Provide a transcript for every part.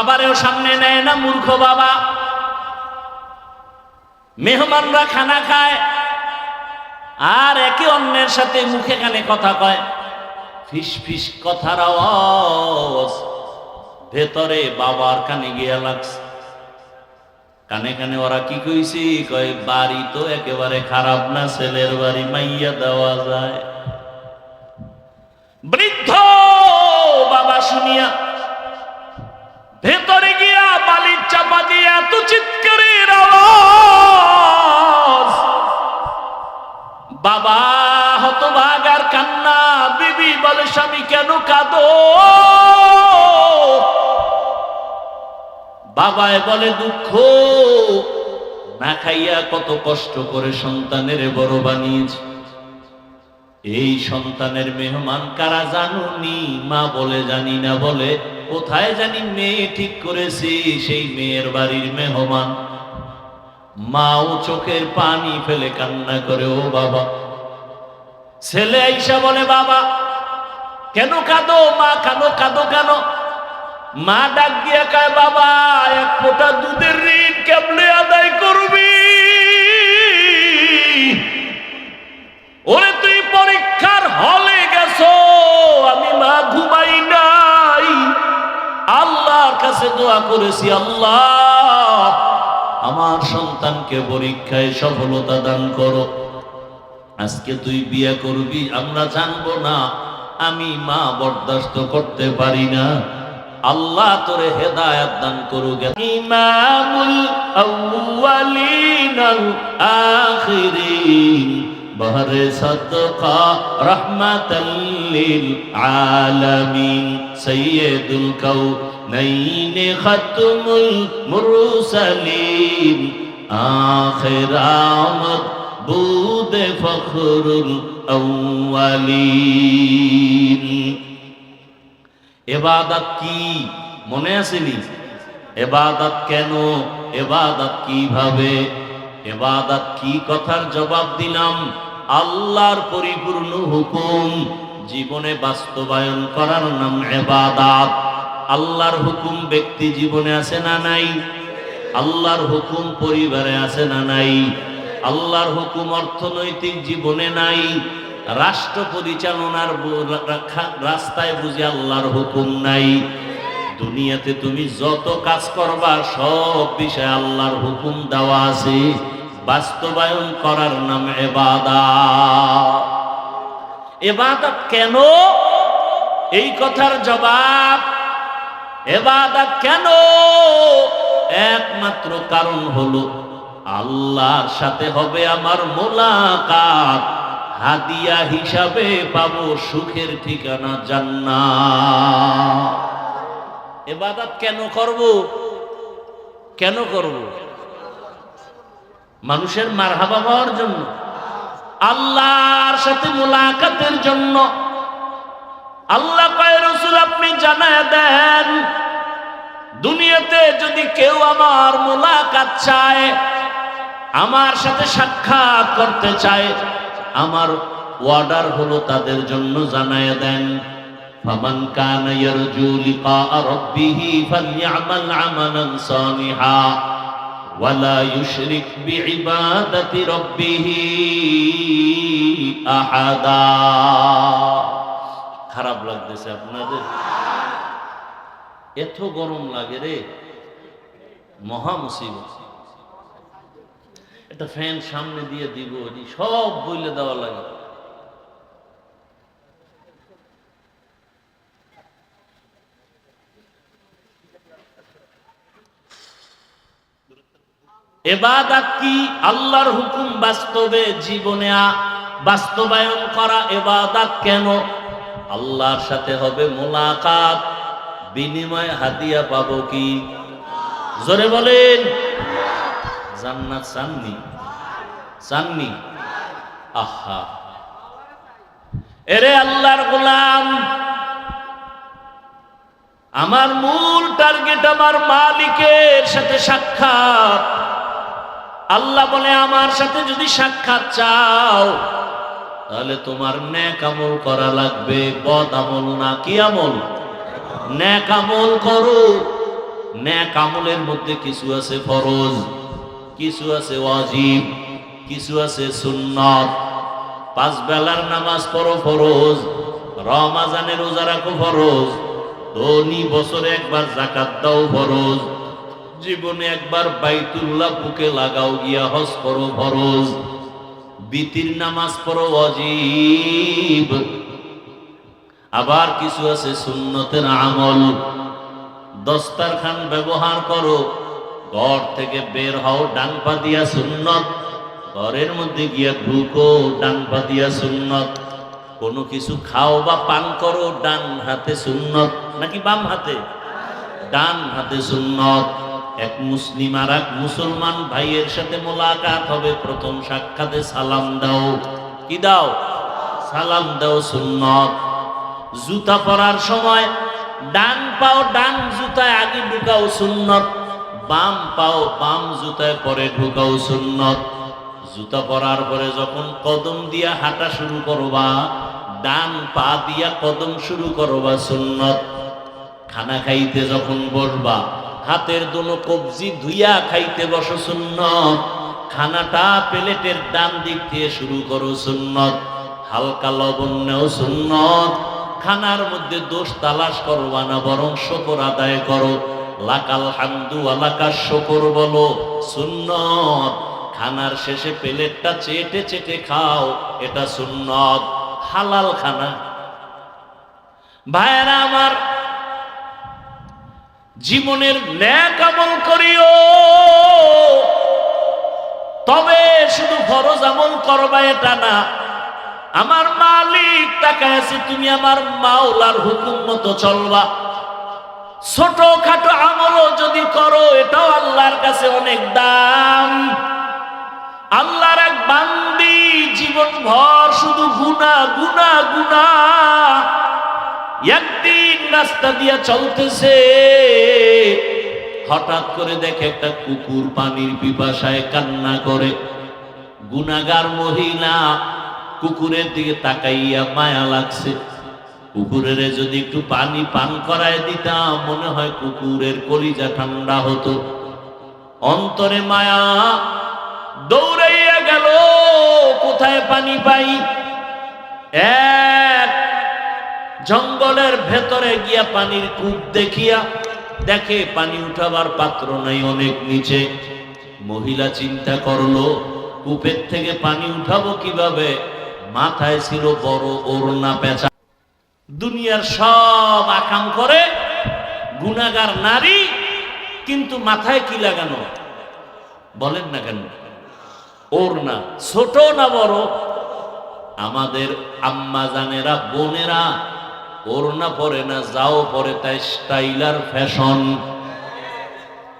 বাবারেও সামনে নেয় না মূর্খ বাবা। মেহমানরা খানা খায়, আর একে অন্যের সাথে মুখে কানে কথা কয়। ফিস ফিস কথার আওয়াজ, ভেতরে বাবার কানে গিয়া লাগছে। কানে কানে ওরা কি কইছি? কয়, বাড়ি তো একেবারে খারাপ না, ছেলের বাড়ি মাইয়া দেওয়া যায়। বৃদ্ধ বাবা শুনিয়া ভেতরে গিয়া বালির চাপা দিয়ে এত চিৎকারের আওয়াজ। বাবা হতভাগার কান্না। বিবি বলে, স্বামী, কেন কাঁদো? বাবায় বলে, দুঃখ। না খাইয়া কত কষ্ট করে সন্তানের বড় বানিয়েছে। এই সন্তানের মেহমান কারা জানুনি? মা বলে, জানি না বলে কোথায় জানি মেয়ে ঠিক করেছি, সেই মেয়ের বাড়ির মেহমান। মাও চোখের পানি ফেলে কান্না করে, ও বাবা। ছেলে আইসা বলে, বাবা, কেন কাঁদো? মা কাঁদো কাঁদো কেন? মা ডাক দিয়া কায়, বাবা, এক ফোঁটা দুধের ঋণ কেমনে আদায় করবি? ওরে, তুই পরীক্ষার হলে গেছো, আমি মা ঘুমাই নাই আল্লাহর কাছে দোয়া করেছি, আল্লাহ, আমার সন্তানকে পরীক্ষায় সফলতা দান করো। আজকে তুই বিয়ে করবি, আমরা জানব না, আমি মা বরদাস্ত করতে পারি না। আল্লাহ তোরে হেদায়াত দান করুক। ইমামুল আউয়ালিন আল আখিরিন। বহর সদকা রহমতলিল আলমিন, সৈয়দুল কৌ নইন খতুমুল মুরুসলিন। আখরামত বুদ ফখরুল আউয়ালিন। এবাদত কি? মনে আসেনি এবাদত কেন? এবাদত কীভাবে? এবাদত কি কথার জবাব দিলাম? আল্লাহর পরিপূর্ণ হুকুম। জীবনে বাস্তবায়ন করার নাম এবাদাত আল্লাহর হুকুম ব্যক্তি জীবনে আছে না নাই? আল্লাহর হুকুম পরিবারে আছে না নাই? আল্লাহর হুকুম অর্থনৈতিক জীবনে নাই? রাষ্ট্র পরিচালনার রাস্তায় বুঝে আল্লাহর হুকুম নাই? দুনিয়াতে তুমি যত কাজ করবা, সব বিষয়ে আল্লাহর হুকুম দেওয়া আছে। বাস্তবায়ন করার নাম এবাদা এবাদত কেন? এই কথার জবাব, এবাদত কেন? একমাত্র কারণ হলো, আল্লাহর সাথে হবে আমার মোলাকাত। হাদিয়া হিসাবে পাবো সুখের ঠিকানা জান্নাত। এবাদত কেন করব? কেন করব? মানুষের মারহাবা পাওয়ার জন্য, আল্লাহর সাথে মোলাকাতের জন্য। আল্লাহ পায় রসুল, আপনি জানায় দেন, দুনিয়াতে যদি কেউ আমার মোলাকাত চায়, আমার সাথে সাক্ষাৎ করতে চায়, আমার ওয়ার্ডার হলো তাদের জন্য জানায় দেন। ইয়ারজু লিকা রাব্বিহি ফালইআমাল আমালান সালিহা। ওয়ালা ইউশরিক বিইবাদাতি রাব্বিহি আহাদা। খারাপ লাগতেছে আপনাদের। এত গরম লাগে রে। মহা মুসিবত। একটা ফ্যান সামনে দিয়ে দিব সব বইলে দেওয়া লাগে। এবাদাত কি? আল্লাহর হুকুম বাস্তবে জীবনে বাস্তবায়ন করা এবাদাত কেন? আল্লাহর সাথে হবে মোলাকাত। বিনিময় হাতিয়া পাবো কি? জোরে বলেন। জান্নাত চাননি? চাননি? আহা। এরে আল্লাহর গোলাম, আমার মূল টার্গেট আমার মালিকের সাথে সাক্ষাৎ। আল্লাহ বলে, আমার সাথে যদি সাক্ষাৎ চাও, তাহলে তোমার ন্যাক আমল করা লাগবে, বদ আমল না কি আমল? ন্যাক আমল করো। ন্যাক আমলের মধ্যে কিছু আছে ফরজ, কিছু আছে ওয়াজিব, কিছু আছে সুন্নত। পাঁচ বেলার নামাজ পড়ো ফরজ, রমাজানের রোজা রাখো ফরজ, ধনী বছরে একবার জাকাত দাও ফরজ জীবনে একবার বাইতুল্লাহ বুকে লাগাও গিয়া হজ করো ফরজ। বিতির নামাজ পড়ো অজীব আবার কিছু আছে সুন্নতের আমল। দস্তারখান ব্যবহার করো। ঘর থেকে বের হও, ডান পা দিয়া সুন্নত। ঘরের মধ্যে গিয়া ঢুকো, ডান পা দিয়া সুন্নত। কোনো কিছু খাও বা পান করো, ডান হাতে সুন্নত। নাকি বাম হাতে? ডান হাতে সুন্নত। এক মুসলিম আর এক মুসলমান ভাইয়ের সাথে মোলাকাত হবে, প্রথম সাক্ষাতে সালাম দাও। কি দাও? সালাম দাও সুন্নত। জুতা পরার সময় ডান পাও ডান জুতায় আগে ঢুকাও সুন্নত, বাম পাও বাম জুতায় পরে ঢুকাও সুন্নত। জুতা পরার পরে যখন কদম দিয়া হাঁটা শুরু করবা, ডান পা দিয়া কদম শুরু করবা সুন্নত। খানা খাইতে যখন বসবা হাতের দোনো কবজি ধুইয়া খাইতে বসো সুন্নত। খানাটা প্লেটের ডান দিক দিয়ে শুরু করো সুন্নত। হালকা লবণ নেও সুন্নত। খানার মধ্যে দোষ তালাশ করবা না, বরং শকর আদায় করো। লাকাল হামদু আলাকার শকর বলো, সুন্নত। খানার শেষে প্লেটটা চেটে চেটে খাও, এটা সুন্নত। হালাল খানা। ভাইয়েরা আমার জীবনের ন্যাক আমল করিও। তবে শুধু ফরজ আমল করবা এটা না। আমার মালিক তাকায় আছে, তুমি আমার মাওলার হুকুম মতো চলবা। ছোট খাটো আমলও যদি করো, এটাও আল্লাহর কাছে অনেক দাম। আল্লাহর এক বান্দি জীবন ভর শুধু গুনা গুনা গুনা একদিন রাস্তা দিয়া চলতেছে। হঠাৎ করে দেখে একটা কুকুর পানির পিপাসায় কান্না করে। গুনাগার মহিলা কুকুরের দিকে তাকাইয়া মায়া লাগছে। কুকুরের যদি একটু পানি পান করায় দিতাম, মনে হয় কুকুরের কলিজা ঠান্ডা হতো। অন্তরে মায়া দৌড়াইয়া গেল, কোথায় পানি পাই? এক জঙ্গলের ভেতরে গিয়া পানির কূপ দেখিয়া দেখে পানি উঠাবার পাত্র নাই অনেক নিচে। মহিলা চিন্তা করল, কূপের থেকে পানি উঠাবো কীভাবে? মাথায় ছিল বড় ওড়না পেঁচা। দুনিয়ার সব আকাম করে গুনাগার নারী, কিন্তু মাথায় কি লাগানো? বলেন না কেন? ওড়না ছোট না বড়? আমাদের আম্মা জানেরা, বোনেরা ওড়না পরে না, যাও পরে তাই স্টাইলার ফ্যাশন।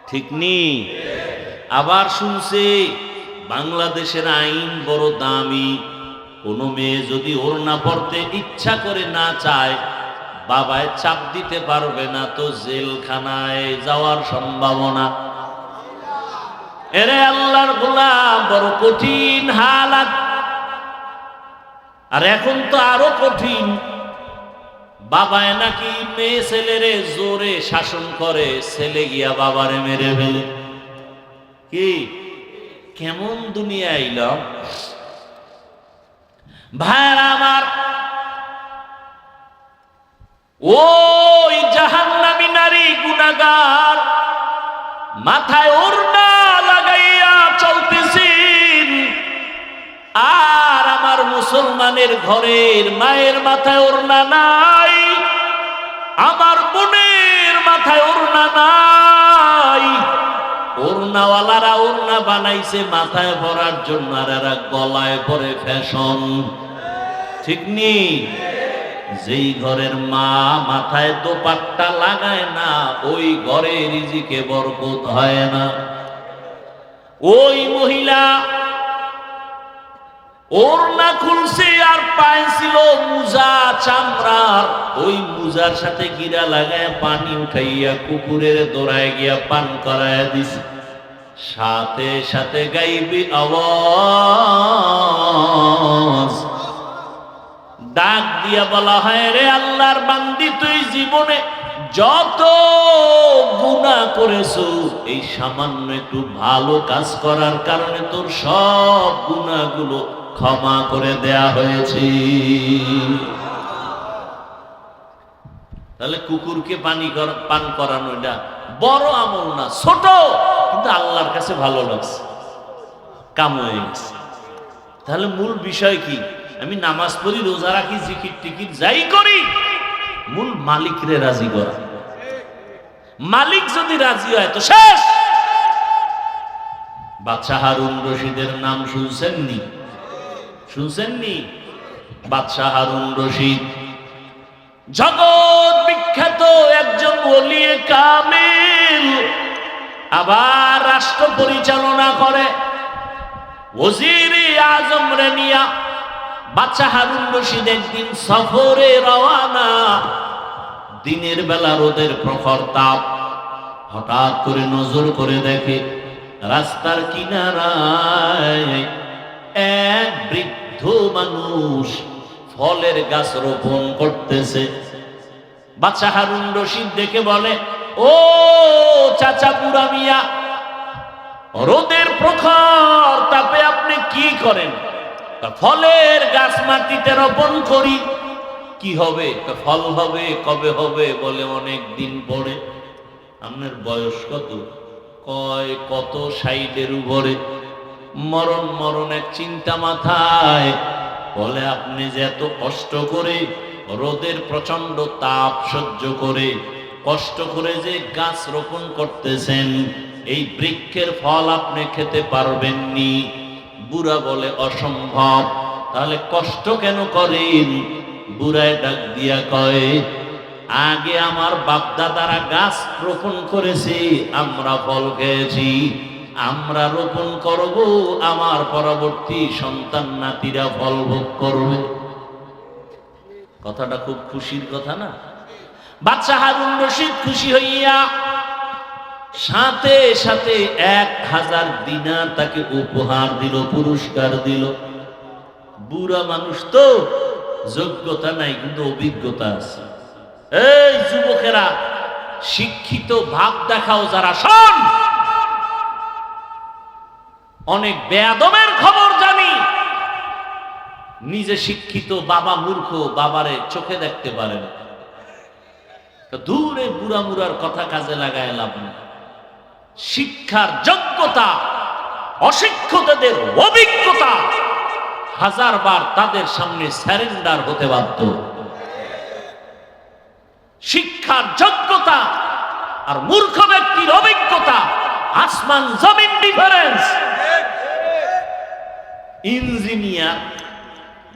ঠিক নি? আবার শুনছে, বাংলাদেশের আইন বড় দামি। কোনো মেয়ে যদি ওড়না পড়তে ইচ্ছা করে না চায়, বাবায় চাপ দিতে পারবে না তো জেলখানায় যাওয়ার সম্ভাবনা। এরে আল্লাহর গোলাম, বড় কঠিন হালাত। আর এখন তো আরও কঠিন। বাবায় নাকি মেয়ে ছেলেরে জোরে শাসন করে, ছেলে গিয়া বাবারে মেরে ফেলে। কি? কেমন দুনিয়া আইল ভাইরা আমার, ওই জাহান্নামী নারী গুনাগার মাথায় ওড়না লাগাইয়া চলতেছেন আর মুসলমানের ঘরের মায়ের মাথায় ওড়না নাই, আমার বোনের মাথায় ওড়না নাই। ওড়নাওয়ালারা ওড়না বানাইছে মাথায় ভরার জন্য, আর এরা গলায় পরে ফ্যাশন। ঠিক নেই যেই ঘরের মা মাথায় দোপাট্টা লাগায় না, ওই ঘরে রিজিকে বরকত হয় না। ওই মহিলা ওড়না খুলছে আর পায়ে ছিল মুজা চামড়ার। ওই মুজার সাথে গিরা লাগায় পানি উঠাইয়া কুকুরের দৌড়ায় গিয়া পান করায় দিছে সাথে সাথে গাইবি আওয়াজ। ডাক দিয়া বলা হয়, রে আল্লাহর বান্দি, তুই জীবনে যত গুণা করেছ, এই সামান্য একটু ভালো কাজ করার কারণে তোর সব গুণাগুলো ক্ষমা করে দেয়া হয়েছে। তাহলে কুকুরকে পানি পান করানো এটা বড় আমল না, ছোট, কিন্তু আল্লাহর কাছে ভালো লাগছে, কাম হয়ে গেছে। তাহলে মূল বিষয় কি? আমি নামাজ পড়ি, রোজা রাখি, জিকির টিকির যাই করি, মূল মালিকরে রাজি করা। মালিক যদি রাজি হয় তো শেষ। বাদশাহ হারুন রশিদের নাম শুনছেননি? শুনছেননি? বাদশাহ হারুন রশিদ। জগৎ বিখ্যাত একজন ওলিয়ে কামিল, আবার রাষ্ট্র পরিচালনা করে। ওজির আজম রেনিয়া বাচ্চা হারুন রশিদ একদিন সফরে রওয়ানা। দিনের বেলা রোদের প্রখর তাপ, হঠাৎ করে নজর করে দেখে রাস্তার কিনারায় এক বৃদ্ধ মানুষ ফলের গাছ রোপণ করতেছে। বাচ্চা হারুন রশিদ দেখে বলে, ও চাচা পুরা মিয়া, রোদের প্রখর তাপে আপনি কি করেন? ফলের গাছ মাটিতে রোপণ করি। কি হবে? ফল হবে, কবে হবে বলে অনেক দিন পরে। আপনার বয়স কত? কয়, কত সাইডের উপরে? মরণ মরণ এক চিন্তা মাথায়। বলে, আপনি যে এত কষ্ট করে রোদের প্রচণ্ড তাপ সহ্য করে কষ্ট করে যে গাছ রোপণ করতেছেন, এই বৃক্ষের ফল আপনি খেতে পারবেননি বুড়া বলে, অসম্ভব। তাহলে কষ্ট কেন করেন? বুড়ায় ডাক দিয়া কয়, আগে আমার বাপদাদারা গাছ রোপণ করেছে, আমরা ফল খেয়েছি। আমরা রোপণ করব, আমার পরবর্তী সন্তান নাতিরা ফল ভোগ করবে। কথাটা খুব খুশির কথা না? বাচ্চা হারুন রশিদ খুশি হইয়া সাথে সাথে এক হাজার দিনার তাকে উপহার দিল, পুরস্কার দিল। বুড়া মানুষ তো, যোগ্যতা নাই, কিন্তু অভিজ্ঞতা আছে। এই যুবকেরা, শিক্ষিত ভাব দেখাও যারা, শোন! অনেক বেয়াদমের খবর জানি। নিজে শিক্ষিত বাবা মূর্খ বাবারে চোখে দেখতে পারে না। দূরে বুড়া মুড়ার কথা কাজে লাগায় লাভ শিক্ষার যোগ্যতা, অশিক্ষিতদের অভিজ্ঞতা হাজারবার তাদের সামনে স্যারেন্ডার হতে বাধ্য। শিক্ষার যোগ্যতা আর মূর্খ ব্যক্তির অভিজ্ঞতা আসমান জমিন ডিফারেন্স ইঞ্জিনিয়ার,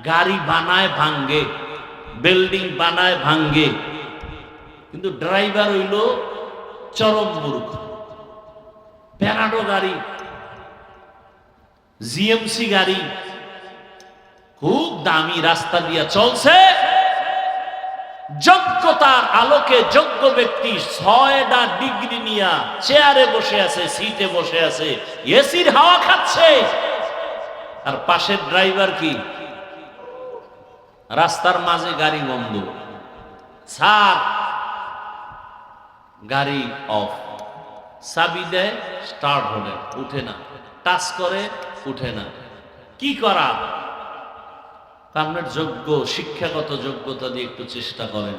গাড়ি বানায় ভাঙ্গে, বিল্ডিং বানায় ভাঙ্গে, কিন্তু ড্রাইভার হইল চরম মূর্খ। প্যারাডো গাড়ি, জিএমসি গাড়ি, খুব দামি রাস্তা দিয়া চলছে। যোগ্যতার আলোকে যোগ্য ব্যক্তি ছয়টা ডিগ্রি নিয়া চেয়ারে বসে আছে, সিটে বসে আছে, এসির হাওয়া খাচ্ছে। আর পাশের ড্রাইভার কি? রাস্তার মাঝে গাড়ি বন্ধ। স্যার, গাড়ি অফ। চাবি দেয়, স্টার্ট হলে উঠে না। টাচ করে, উঠে না। কি করা? আপনার যোগ্য, শিক্ষাগত যোগ্যতা দিয়ে একটু চেষ্টা করেন।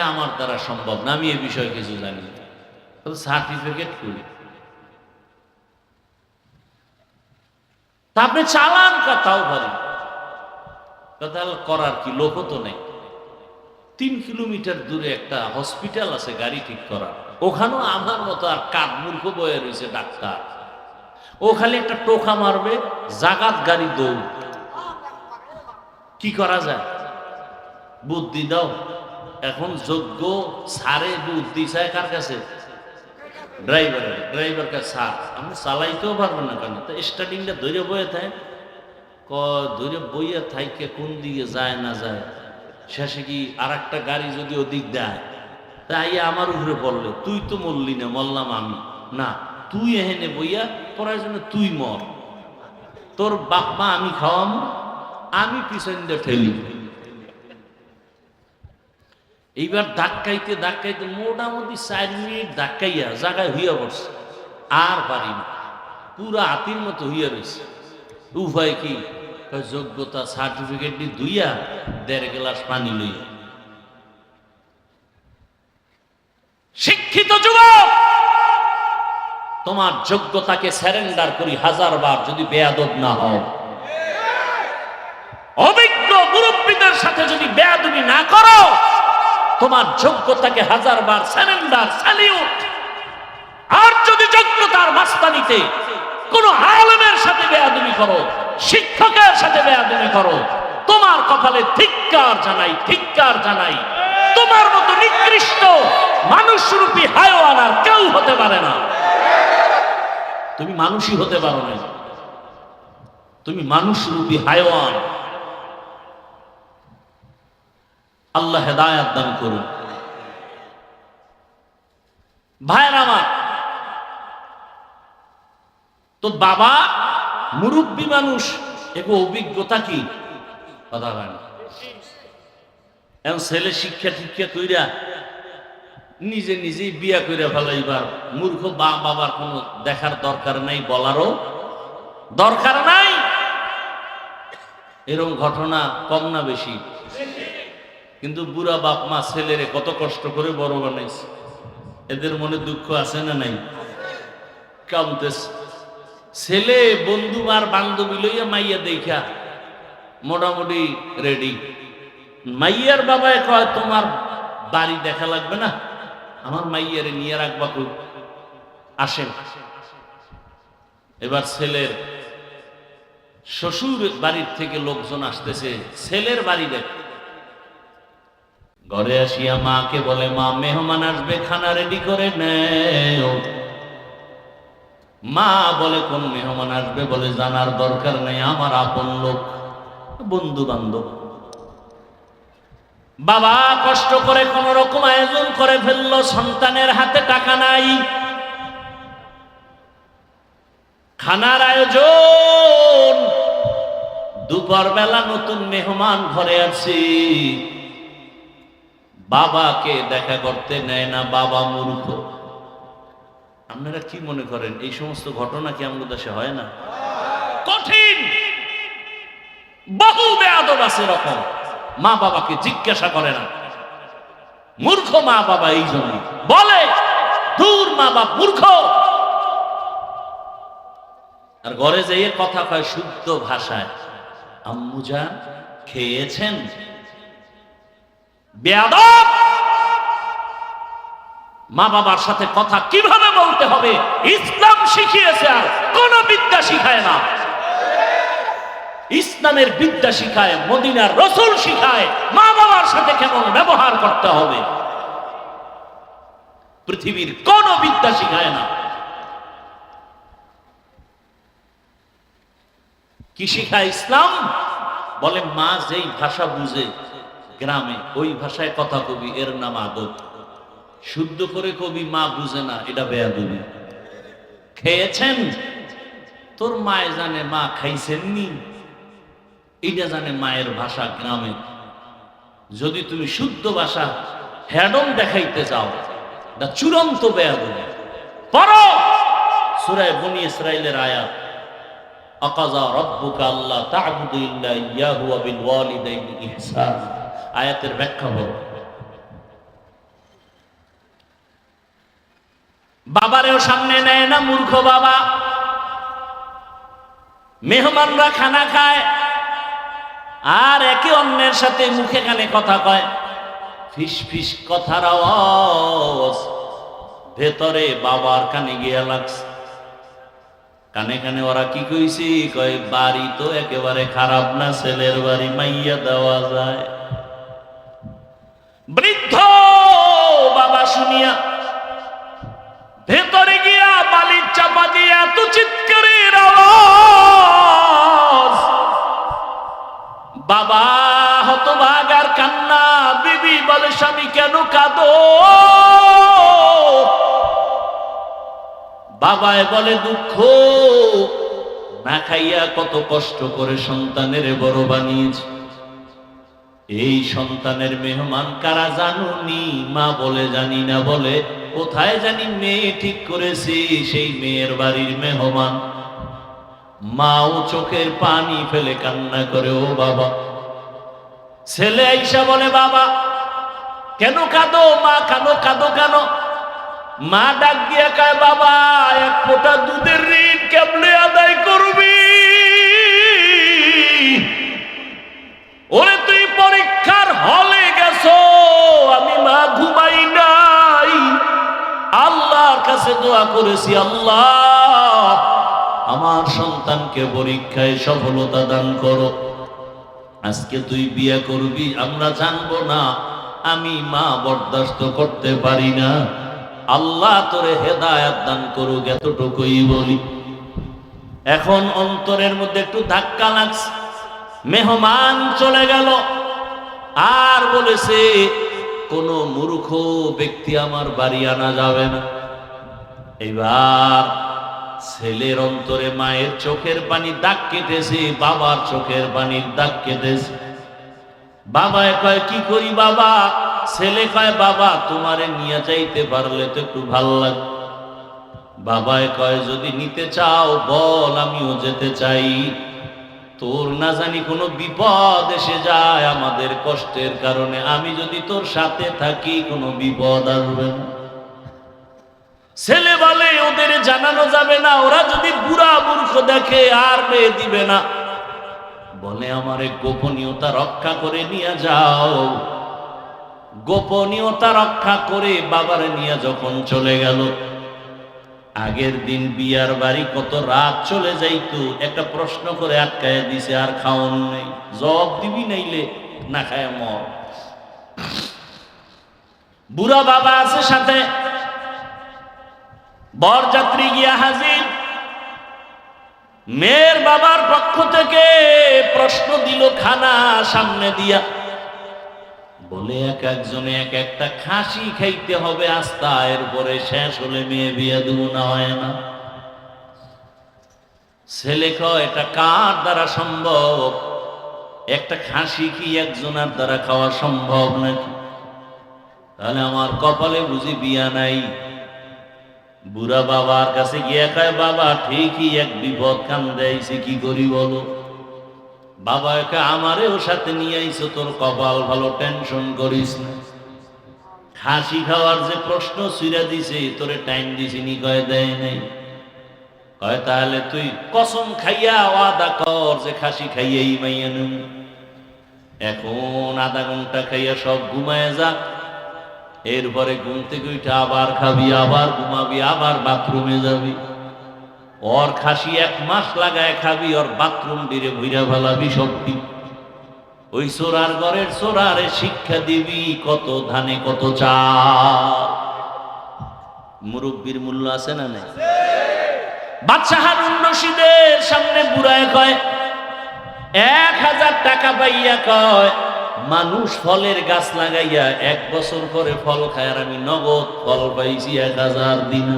আমার দ্বারা সম্ভব না, আমি এ বিষয়ে কিছু জানি সার্টিফিকেট করি আপনি চালান কথাও পারি তাহলে করার কি লোক তো নেই। তিন কিলোমিটার দূরে একটা হসপিটাল আছে, গাড়ি ঠিক করা। ওখানেও আমার মতো আর কাঠ মূর্খ বয়ে রয়েছে ডাক্তার। ও খালি একটা টোকা মারবে জাগাত গাড়ি দৌড়। কি করা যায়? বুদ্ধি দাও। এখন যোগ্য সারে বুদ্ধি চায় কার কাছে? ড্রাইভার ড্রাইভার কাছে সার আপনি চালাইতেও পারবেন না কেন তো স্টার্টিংটা ধরে বয়ে থাকে ক ধরে বইয়ে থাইকে কোন দিকে যায় না যায় শেষে কি আর একটা গাড়ি যদি ওদিক দেয় তাই আমার উপরে পড়লে তুই তো মরলি না মরলাম আমি না তুই এহেনে বইয়া পড়ার জন্য তুই মর তোর বাপ মা আমি খাওয়াম আমি পিছন দিয়ে ঠেলি এইবার ধাক্কাইতে ধাক্কাইতে মোটামুটি চার মিনিট ধাক্কাইয়া জায়গায় হইয়া পড়ছে। আর পারি না। পুরা হাতির মতো হইয়া রয়েছে উভয় কি? যোগ্যতা সার্টিফিকেট দিয়ে ধুইয়া দেড় গ্লাস পানি লইয়া। শিক্ষিত যুবক! তোমার যোগ্যতাকে স্যারেন্ডার করি হাজার বার যদি বেয়াদব না হও। অভিজ্ঞ মুরব্বীদের সাথে যদি বেয়াদবি না করো তোমার যোগ্যতাকে হাজার বার স্যারেন্ডার স্যালিউট আর যদি যোগ্যতার মাস্তানিতে কোন আলমের সাথে বেয়াদবি করো, শিক্ষকের সাথে বেয়াদবি করো, তোমার কপালে ধিক্কার জানাই ধিক্কার জানাই। তোমার মতো নিকৃষ্ট মানুষরূপী হায়ওয়ান আর কেউ হতে পারে না। তুমি মানুষই হতে পারো না তুমি মানুষরূপী হায়ওয়ান। আল্লাহ হেদায়াত দান করুন। ভাইয়ের আমার, তো বাবা মুরব্বী মানুষ, এগো অভিজ্ঞতা কি? কথা হয় না। এখন ছেলে শিক্ষা টিক্ষা কইরা নিজে নিজেই বিয়া কইরা ফেলাইবার মূর্খ বা বাবার কোনো দেখার দরকার নাই, বলারও দরকার নাই। এরকম ঘটনা কম না বেশি। কিন্তু বুড়া বাপ, মা, ছেলেরে কত কষ্ট করে বড় বানাইছে। এদের মনে দুঃখ আছে না নাই? কামতেছে ছেলে, বন্ধু আর বান্ধবী লইয়া মাইয়া দেখা মোটামুটি রেডি। মাইয়ার বাবায় কয়, তোমার বাড়ি দেখা লাগবে না? আমার মাইয়ারে নিয়ে রাখবা কই? আসেন। এবার ছেলের শ্বশুর বাড়ির থেকে লোকজন আসতেছে। ছেলের বাড়ি দেখ। ঘরে আসিয়া মাকে বলে, মা, মেহমান আসবে, খানা রেডি করে নেও। মা বলে, কোন মেহমান আসবে? বলে, জানার দরকার নেই, আমার আপন লোক বন্ধু বান্ধব বাবা কষ্ট করে কোন রকম আয়োজন করে ফেলল, সন্তানের হাতে টাকা নাই। খানার আয়োজন। দুপুর বেলা নতুন মেহমান ঘরে আছি। বাবাকে দেখা করতে নেয় না, বাবা মূর্খ। আপনারা কি মনে করেন, এই সমস্ত ঘটনা কি আমাদের দেশে হয় না? কঠিন। বহু বেয়াদব আছে রকম মা বাবাকে জিজ্ঞাসা করে না। মূর্খ মা বাবা এই জন্য বলে, দূর মা বাপ, মূর্খ! আর ঘরে যেয়ে কথা কয় শুদ্ধ ভাষায় আম্মুজা খেয়েছেন? বেয়াদব! মা বাবার সাথে কথা কীভাবে বলতে হবে? ইসলাম শিখিয়েছে আর কোন বিদ্যা শিখায় না। ইসলামের বিদ্যা শিখায়, মদিনার রসুল শিখায় মা বাবার সাথে কেমন ব্যবহার করতে হবে? পৃথিবীর কোন বিদ্যা শিখায় না। কি শিখায় ইসলাম? বলে মা যেই ভাষা বুঝে গ্রামে, ওই ভাষায় কথা কবি, এর নাম আদত শুদ্ধ করে কবি, মা বুঝে না, এটা বেয়াদবি। খেয়েছেন? তোর মায়ে জানে, মা খাইছেননি? এটা জানে মায়ের ভাষা গ্রামে। যদি তুমি শুদ্ধ ভাষা হ্যাডম দেখাইতে যাও, এটা চূড়ান্ত বেয়াদবি। পড়ো! সুরায় বনি ইসরাইলের আয়াত, আকাজা রব্বুকা আল্লাহ তা'বুদু ইল্লা ইয়াহু ওয়া বিল আয়াতের ব্যাখ্যা হলো বাবারেও সামনে নেয় না মূর্খ বাবা। মেহমানরা খানা খায়, আর একে অন্যের সাথে মুখে কানে কথা কয়। ফিস ফিস কথার আওয়াজ, ভেতরে বাবার কানে গিয়া লাগছে। কানে কানে ওরা কি কইছি? কয়, বাড়ি তো একেবারে খারাপ না, ছেলের বাড়ি মাইয়া দেওয়া যায়। বৃদ্ধ বাবা শুনিয়া, ভেতরে গিয়া বালির চাপা দিয়ে এত চিৎকারের আওয়াজ। বাবা হতভাগার কান্না, বিবি বলে, স্বামী, কেন কাঁদো? বাবায় বলে, দুঃখ, না খাইয়া কত কষ্ট করে সন্তানের বড় বানিয়েছে। এই সন্তানের মেহমান কারা জানুনি? মা বলে, জানি না বলে, কোথায় জানি মেয়ে ঠিক করেছি, সেই মেয়ের বাড়ির মেহমান। মাও চোখের পানি ফেলে কান্না করে, ও বাবা। ছেলে আইসা বলে, বাবা, কেন কাঁদো? মা কাঁদো কাঁদো কেন? মা ডাক দিয়া কায়, বাবা, এক ফোঁটা দুধের ঋণ কেমনে আদায় করবি? ওরে, তুই পরীক্ষার হলে গেছো, আমি মা ঘুমাই নাই। আল্লাহর কাছে দোয়া করেছি, আল্লাহ, আমার সন্তানকে পরীক্ষায় সফলতা দান করো। আজকে তুই বিয়ে করবি, আমরা জানব না, আমি মা বরদাস্ত করতে পারি না। আল্লাহ তোরে হেদায়াত দান করুক, এতটুকুই বলি। এখন অন্তরের মধ্যে একটু ধাক্কা লাগছে। মেহমান চলে গেল। আর বলেছে, কোন মূর্খ ব্যক্তি আমার বাড়ি আনা যাবে না। এবার ছেলের অন্তরে মায়ের চোখের পানি দাগ কেটেছে, বাবার চোখের পানির দাগ কেটেছে। বাবা কয়, কি করি বাবা? ছেলে কয়, বাবা, তোমারে নিয়ে যাইতে পারলে তো একটু ভালো লাগে বাবায় কয়, যদি নিতে চাও, বল, আমিও যেতে চাই। তোর না জানি কোনো বিপদ এসে যায় আমাদের কষ্টের কারণে। আমি যদি তোর সাথে থাকি, কোনো বিপদ আসবে না। ছেলে বলে, ওদের জানানো যাবে না। ওরা যদি বুড়া মূর্খ দেখে, আর মেয়ে দিবে না। বলে, আমারে গোপনীয়তা রক্ষা করে নিয়ে যাও। গোপনীয়তা রক্ষা করে বাবারে নিয়ে যখন চলে গেল আগের দিন বিয়ার বাড়ি কত রাত চলে যাইতো, একটা প্রশ্ন করে আটকায় দিছে, আর খাওয়ান নেই। জবাব দিবি নাইলে না খায় মর। বুড়া বাবা আছে সাথে। বরযাত্রী গিয়া হাজির। মেয়ের বাবার পক্ষ থেকে প্রশ্ন দিল, খানা সামনে দিয়া। বলে এক একজনে এক একটা খাসি খাইতে হবে, আস্তা, এরপরে শেষ হলে মেয়ে বিয়ে দেব না, হয় না। ছেলে এটা কার দ্বারা সম্ভব? একটা খাসি কি একজনের দ্বারা খাওয়া সম্ভব নাকি? তাহলে আমার কপালে বুঝি বিয়া নাই। বুড়া বাবার কাছে গিয়ে কয়, বাবা, ঠিকই এক বিপদ কান দেয়ছে কি করি বলো? বাবা একে আমারেও সাথে নিয়ে আইছো, তোর কপাল ভালো, টেনশন করিস না। খাসি খাওয়ার যে প্রশ্ন সুইরা দিছে, তোরে টাইম দিছি নি, কয় দেয় নাই। কয়, তাহলে তুই কসম খাইয়া ওয়াদা কর যে খাসি খাইয়াই মাইয়া নুন এখন আধা ঘণ্টা খাইয়া সব ঘুমায় যা এরপরে ঘুম থেকে উঠে আবার খাবি, আবার ঘুমাবি, আবার বাথরুমে যাবি। ওর খাসি এক মাস লাগায় খাবি, ওর বাথরুম দিরে ভুইরা ফেলাবি সবটি। ওই সোরার ঘরের সোরারে শিক্ষা দিবি কত ধানে, কত চাল। মুরব্বীর মূল্য আছে না নাই? বাচ্চা হারুন রশিদের সামনে বুড়ায় কয়, এক হাজার টাকা পাইয়া কয়, মানুষ ফলের গাছ লাগাইয়া এক বছর পরে ফল খায় আর আমি নগদ ফল পাইছি এক হাজার দিন।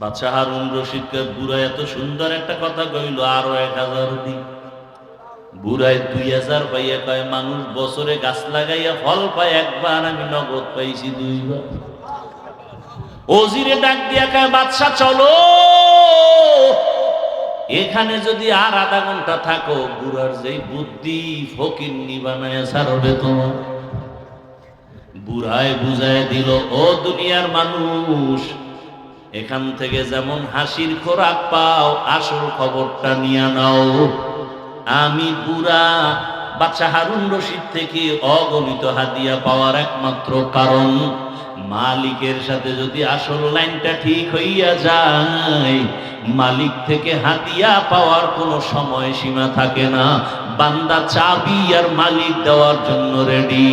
বাচ্চা হারুন রশিদকে বুড়া এত সুন্দর একটা কথা কইল, আরও এক হাজার দিন বুড়ায় দুই হাজার পাইয়া কয়, মানুষ বছরে গাছ লাগাইয়া ফল পায়, একবার আমি নগদ পাইছি দুইবার। ওজিরে ডাক দিয়া কয়, বাদশা, চলো। এখানে যদি আর আধা ঘণ্টা থাকো, বুড়ার যেই বুদ্ধি ফকির নিবানায় ছাড়বে তোমার। বুড়ায় বুঝায় দিল, ও দুনিয়ার মানুষ এখান থেকে যেমন হাসির খোরাক পাও, আসল খবরটা নিয়ে নাও। আমি বুড়া বাচ্চা হারুন রশিদ থেকে অগণিত হাদিয়া পাওয়ার একমাত্র কারণ, মালিকের সাথে যদি আসল লাইনটা ঠিক হইয়া যায়, মালিক থেকে হাতিয়া পাওয়ার কোনো সময় সীমা থাকে না। বান্দা চাবি আর মালিক দেওয়ার জন্য রেডি